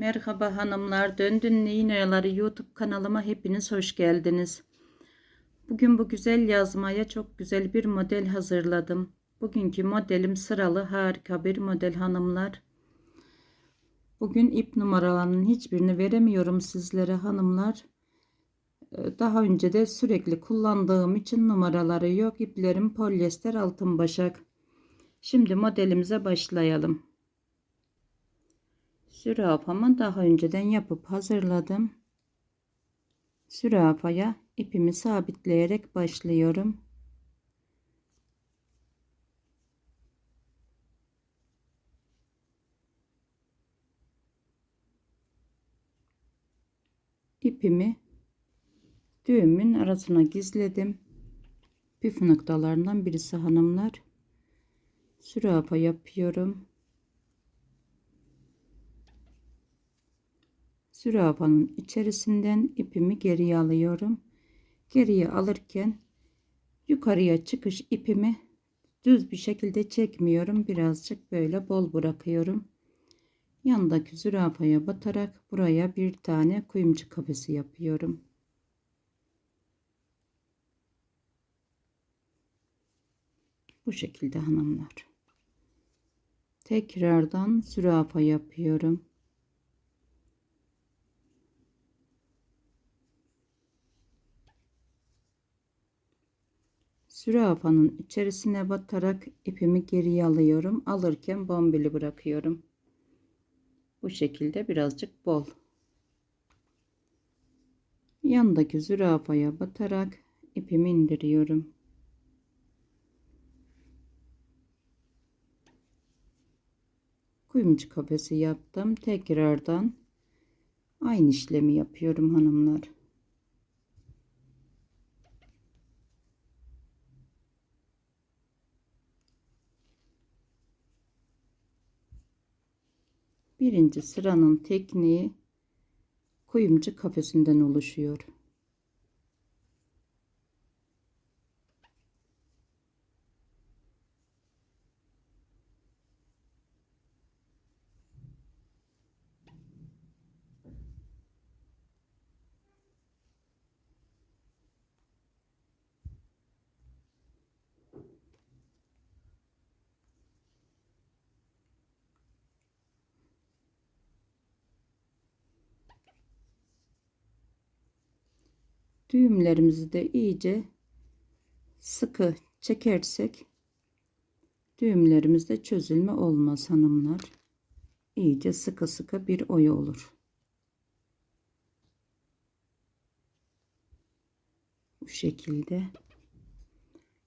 Merhaba hanımlar, Döndün İğneyaları YouTube kanalıma hepiniz hoş geldiniz. Bugün bu güzel yazmaya çok güzel bir model hazırladım. Bugünkü modelim sıralı harika bir model hanımlar. Bugün ip numaralarının hiçbirini veremiyorum sizlere hanımlar. Ee, Daha önce de sürekli kullandığım için numaraları yok. İplerim polyester altın başak. Şimdi modelimize başlayalım. Zürafamı daha önceden yapıp hazırladım. Zürafaya ipimi sabitleyerek başlıyorum. İpimi düğümün arasına gizledim. Püf noktalarından birisi hanımlar. Zürafa yapıyorum. Zürafanın içerisinden ipimi geriye alıyorum. Geriye alırken yukarıya çıkış ipimi düz bir şekilde çekmiyorum. Birazcık böyle bol bırakıyorum. Yandaki zürafaya batarak buraya bir tane kuyumcu kafesi yapıyorum. Bu şekilde hanımlar. Tekrardan zürafa yapıyorum. Zürafanın içerisine batarak ipimi geriye alıyorum. Alırken bombili bırakıyorum. Bu şekilde birazcık bol. Yandaki zürafaya batarak ipimi indiriyorum. Kuyumcu kafesi yaptım. Tekrardan aynı işlemi yapıyorum hanımlar. Birinci sıranın tekniği kuyumcu kafesinden oluşuyor. Düğümlerimizi de iyice sıkı çekersek düğümlerimizde çözülme olmaz hanımlar. İyice sıkı sıkı bir oya olur. Bu şekilde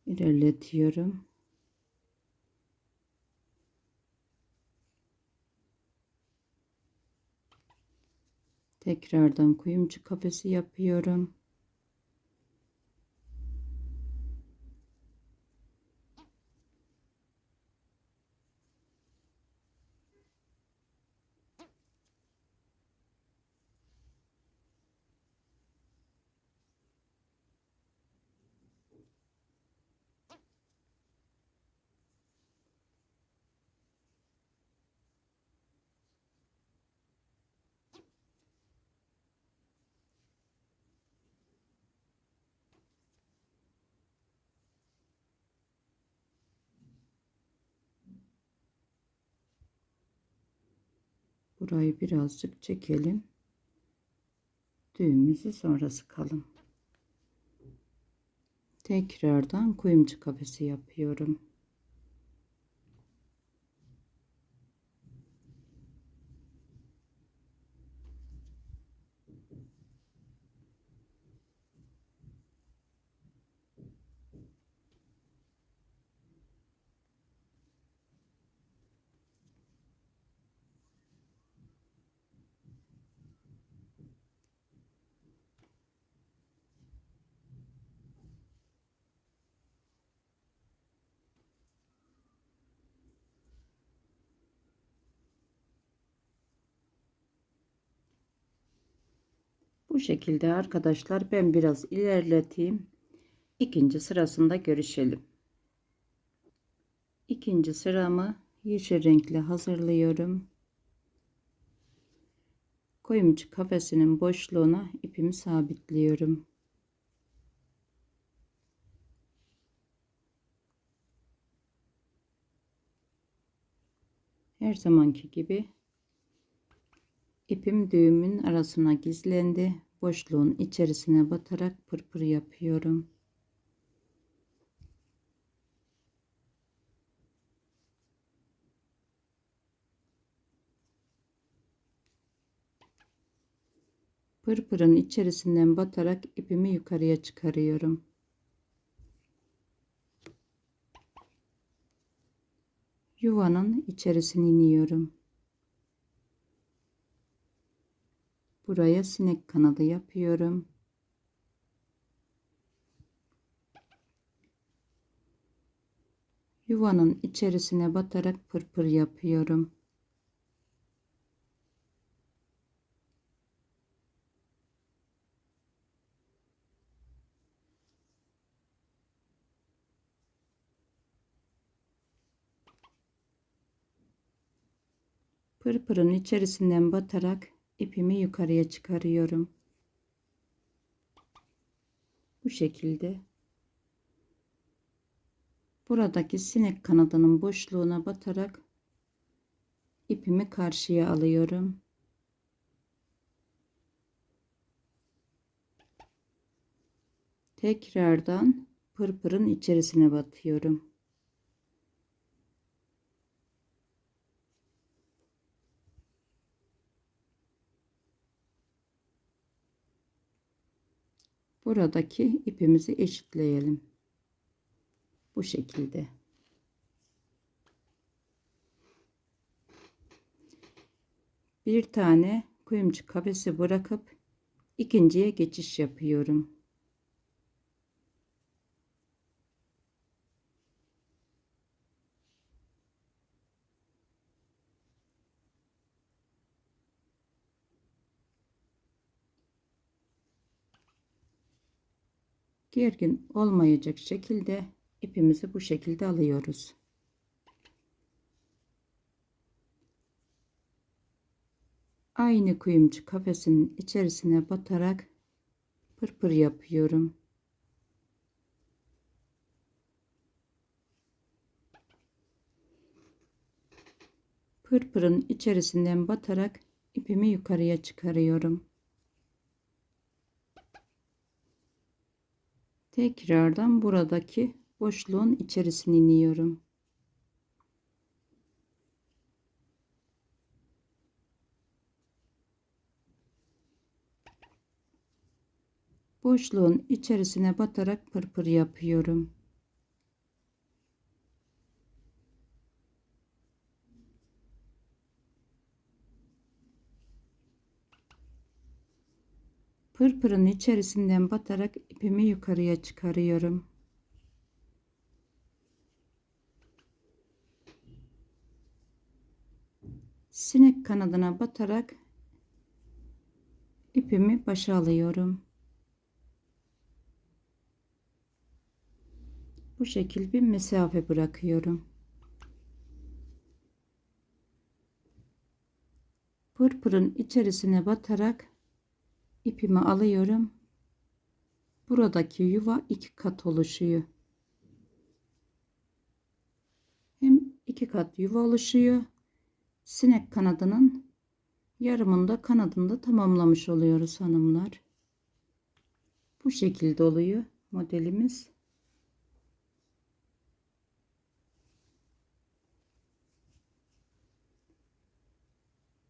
ilerletiyorum. Tekrardan kuyumcu kafesi yapıyorum. Burayı birazcık çekelim. Düğümümüzü sonra sıkalım. Tekrardan kuyumcu kafesi yapıyorum. Bu şekilde arkadaşlar ben biraz ilerleteyim. İkinci sırasında görüşelim. İkinci sıramı yeşil renkle hazırlıyorum. Kuyumcu kafesinin boşluğuna ipimi sabitliyorum. Her zamanki gibi ipim düğümün arasına gizlendi. Boşluğun içerisine batarak pırpır yapıyorum. Pırpırın içerisinden batarak ipimi yukarıya çıkarıyorum. Yuvanın içerisine iniyorum. Buraya sinek kanadı yapıyorum. Yuvanın içerisine batarak pırpır yapıyorum. Pırpırın içerisinden batarak ipimi yukarıya çıkarıyorum. Bu şekilde buradaki sinek kanadının boşluğuna batarak ipimi karşıya alıyorum. Tekrardan pırpırın içerisine batıyorum. Buradaki ipimizi eşitleyelim. Bu şekilde. Bir tane kuyumcu kafesi bırakıp ikinciye geçiş yapıyorum. Gergin olmayacak şekilde ipimizi bu şekilde alıyoruz. Aynı kuyumcu kafesinin içerisine batarak pırpır yapıyorum. Pırpırın içerisinden batarak ipimi yukarıya çıkarıyorum. Tekrardan buradaki boşluğun içerisine iniyorum. Boşluğun içerisine batarak pırpır yapıyorum. Pırpırın içerisinden batarak ipimi yukarıya çıkarıyorum. Sinek kanadına batarak ipimi başa alıyorum. Bu şekil bir mesafe bırakıyorum. Pırpırın içerisine batarak ipimi alıyorum. Buradaki yuva iki kat oluşuyor. Hem iki kat yuva oluşuyor. Sinek kanadının yarımında kanadında tamamlamış oluyoruz hanımlar. Bu şekilde oluyor modelimiz.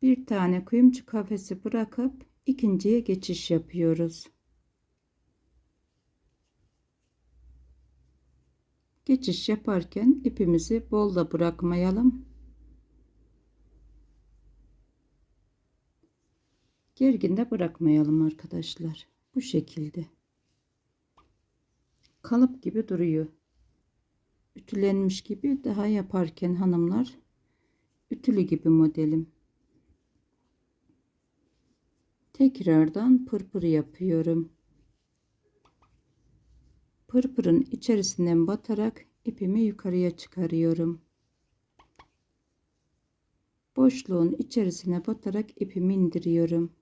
Bir tane kuyumcu kafesi bırakıp ikinciye geçiş yapıyoruz. Geçiş yaparken ipimizi bol da bırakmayalım. Gergin de bırakmayalım arkadaşlar. Bu şekilde. Kalıp gibi duruyor. Ütülenmiş gibi daha yaparken hanımlar ütülü gibi modelim tekrardan pırpır yapıyorum. Pırpırın içerisinden batarak ipimi yukarıya çıkarıyorum. Boşluğun içerisine batarak ipimi indiriyorum.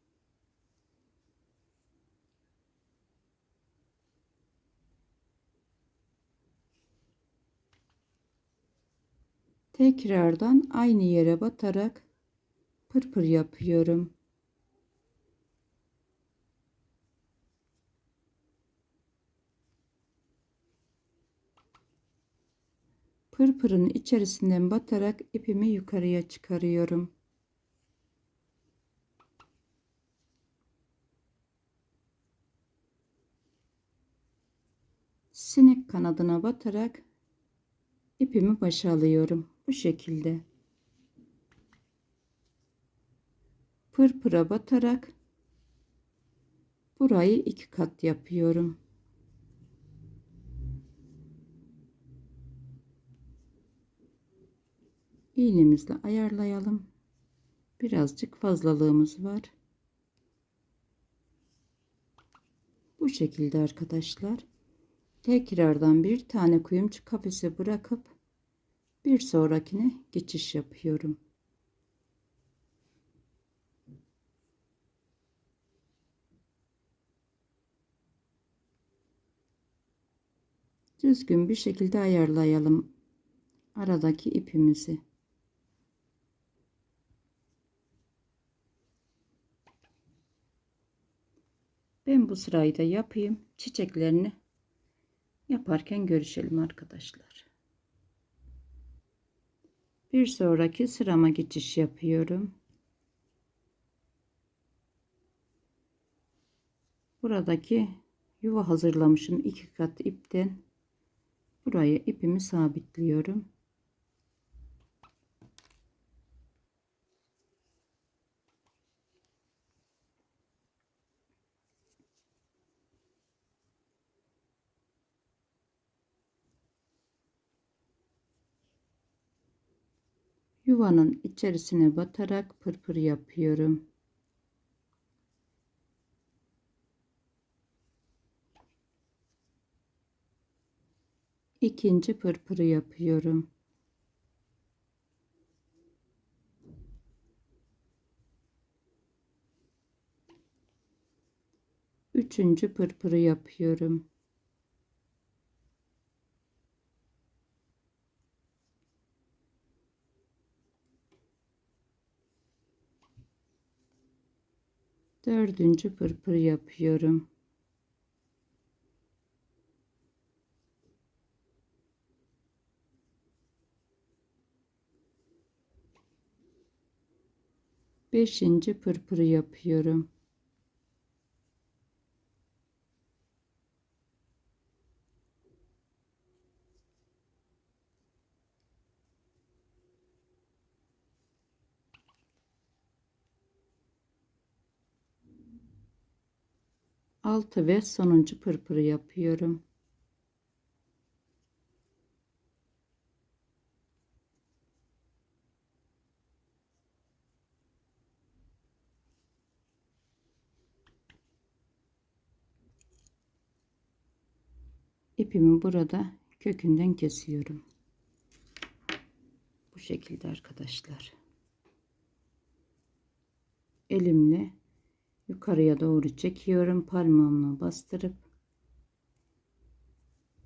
Tekrardan aynı yere batarak pırpır yapıyorum. Pırpırın içerisinden batarak ipimi yukarıya çıkarıyorum. Sinek kanadına batarak ipimi başa alıyorum. Bu şekilde. Pırpıra batarak burayı iki kat yapıyorum. İğnemizle ayarlayalım. Birazcık fazlalığımız var. Bu şekilde arkadaşlar. Tekrardan bir tane kuyumcu kafese bırakıp bir sonrakine geçiş yapıyorum. Düzgün bir şekilde ayarlayalım aradaki ipimizi. Ben bu sırayı da yapayım. Çiçeklerini yaparken görüşelim arkadaşlar. Bir sonraki sırama geçiş yapıyorum. Buradaki yuva hazırlamışım iki kat ipten buraya ipimi sabitliyorum. Yuvanın içerisine batarak pırpır yapıyorum. İkinci pırpırı yapıyorum. Üçüncü pırpırı yapıyorum. Dördüncü pırpır yapıyorum. Beşinci pırpırı yapıyorum. Altı ve sonuncu pırpırı yapıyorum. ipimi burada kökünden kesiyorum. Bu şekilde arkadaşlar. Elimle yukarıya doğru çekiyorum parmağımla bastırıp.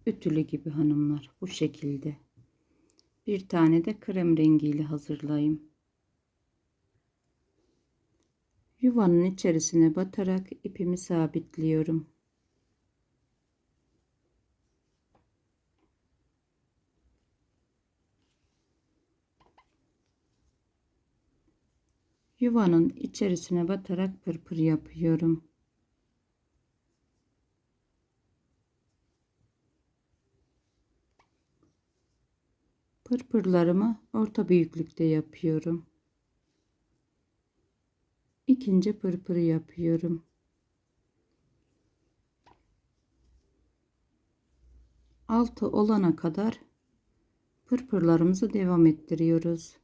Ütülü gibi hanımlar bu şekilde. Bir tane de krem rengiyle hazırlayayım. Yuvanın içerisine batarak ipimi sabitliyorum yuvanın içerisine batarak pırpır yapıyorum. Pırpırlarımı orta büyüklükte yapıyorum. İkinci pırpırı yapıyorum. Altı olana kadar pırpırlarımızı devam ettiriyoruz.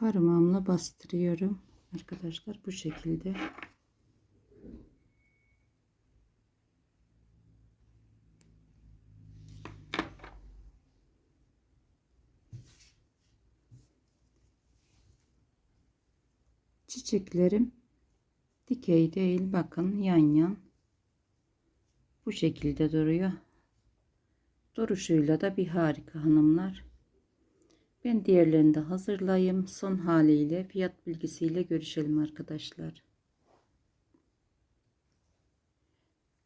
Parmağımla bastırıyorum. Arkadaşlar bu şekilde. Çiçeklerim dikey değil. Bakın yan yan bu şekilde duruyor. Duruşuyla da bir harika hanımlar ben diğerlerini de hazırlayayım son haliyle fiyat bilgisiyle görüşelim arkadaşlar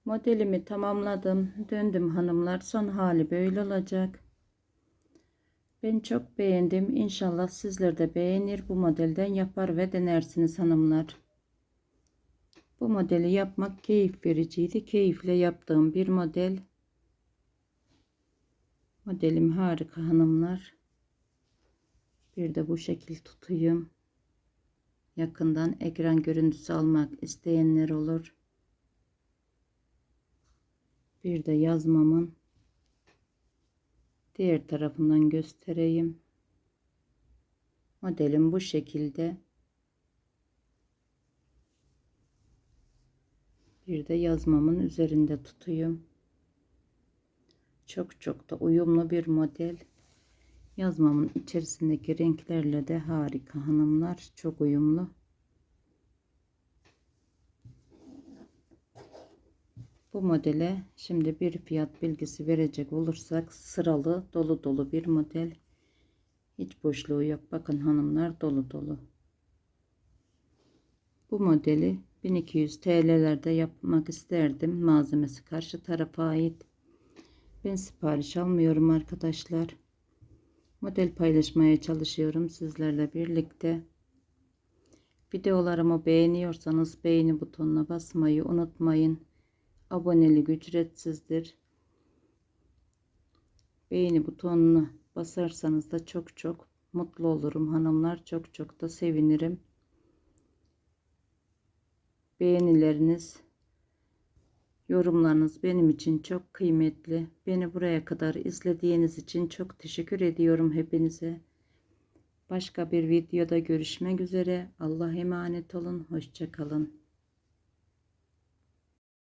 modelimi tamamladım döndüm hanımlar son hali böyle olacak ben çok beğendim. İnşallah sizler de beğenir. Bu modelden yapar ve denersiniz hanımlar. Bu modeli yapmak keyif vericiydi. Keyifle yaptığım bir model. Modelim harika hanımlar. Bir de bu şekil tutayım. Yakından ekran görüntüsü almak isteyenler olur. Bir de yazmamın diğer tarafından göstereyim. Modelim bu şekilde. Bir de yazmamın üzerinde tutuyum. Çok çok da uyumlu bir model. Yazmamın içerisindeki renklerle de harika hanımlar. Çok uyumlu. Bu modele şimdi bir fiyat bilgisi verecek olursak sıralı dolu dolu bir model. Hiç boşluğu yok. Bakın hanımlar dolu dolu. Bu modeli 1200 TL'lerde yapmak isterdim. Malzemesi karşı tarafa ait. Ben sipariş almıyorum arkadaşlar. Model paylaşmaya çalışıyorum sizlerle birlikte. Videolarımı beğeniyorsanız beğeni butonuna basmayı unutmayın. Abonelik ücretsizdir. Beğeni butonuna basarsanız da çok çok mutlu olurum hanımlar. Çok çok da sevinirim. Beğenileriniz, yorumlarınız benim için çok kıymetli. Beni buraya kadar izlediğiniz için çok teşekkür ediyorum hepinize. Başka bir videoda görüşmek üzere. Allah emanet olun. Hoşçakalın.